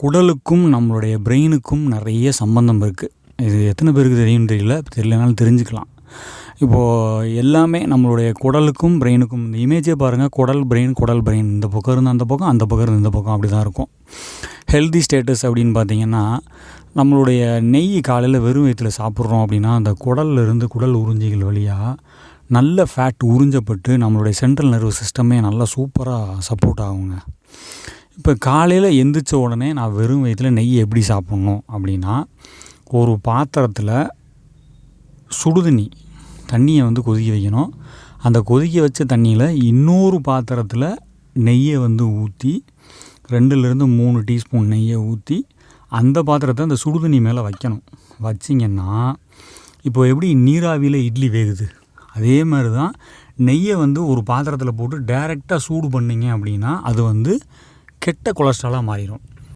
குடலுக்கும் நம்மளுடைய பிரெயினுக்கும் நிறைய சம்பந்தம் இருக்குது இது எத்தனை பேருக்கு தெரியும்னு தெரியல. தெரியலனாலும் தெரிஞ்சுக்கலாம். இப்போது எல்லாமே நம்மளுடைய குடலுக்கும் பிரெயினுக்கும் இந்த இமேஜே பாருங்கள் குடல் பிரெயின் குடல் பிரெயின் இந்த பக்கம் இருந்து அந்த பக்கம் அந்த பக்கம் இருந்து இந்த பக்கம். அப்படி தான் இருக்கும். ஹெல்தி ஸ்டேட்டஸ் அப்படின்னு பார்த்தீங்கன்னா நம்மளுடைய நெய் காலையில் வெறும் வயிற்றில் சாப்பிட்றோம் அப்படின்னா அந்த குடல்ல இருந்து குடல் உறிஞ்சிகள் வழியாக நல்ல ஃபேட் உறிஞ்சப்பட்டு நம்மளுடைய சென்ட்ரல் நர்வஸ் சிஸ்டமே நல்லா சூப்பராக சப்போர்ட் ஆகுங்க. இப்போ காலையில் எந்திரிச்ச உடனே நான் வெறும் வயிற்றில் நெய் எப்படி சாப்பிட்ணும் அப்படின்னா ஒரு பாத்திரத்தில் சுடுதண்ணி தண்ணியை வந்து கொதிக்க வைக்கணும். அந்த கொதிக்க வச்ச தண்ணியில் இன்னொரு பாத்திரத்தில் நெய்யை வந்து ஊற்றி ரெண்டுலேருந்து மூணு டீஸ்பூன் நெய்யை ஊற்றி அந்த பாத்திரத்தை அந்த சுடுதண்ணி மேலே வைக்கணும். வச்சிங்கன்னா இப்போ எப்படி நீராவியில் இட்லி வேகுது? அதே மாதிரி தான் நெய்யை வந்து ஒரு பாத்திரத்தில் போட்டு டைரெக்டாக சூடு பண்ணிங்க அப்படின்னா அது வந்து கெட்ட கொலஸ்ட்ராலாக மாறிடும்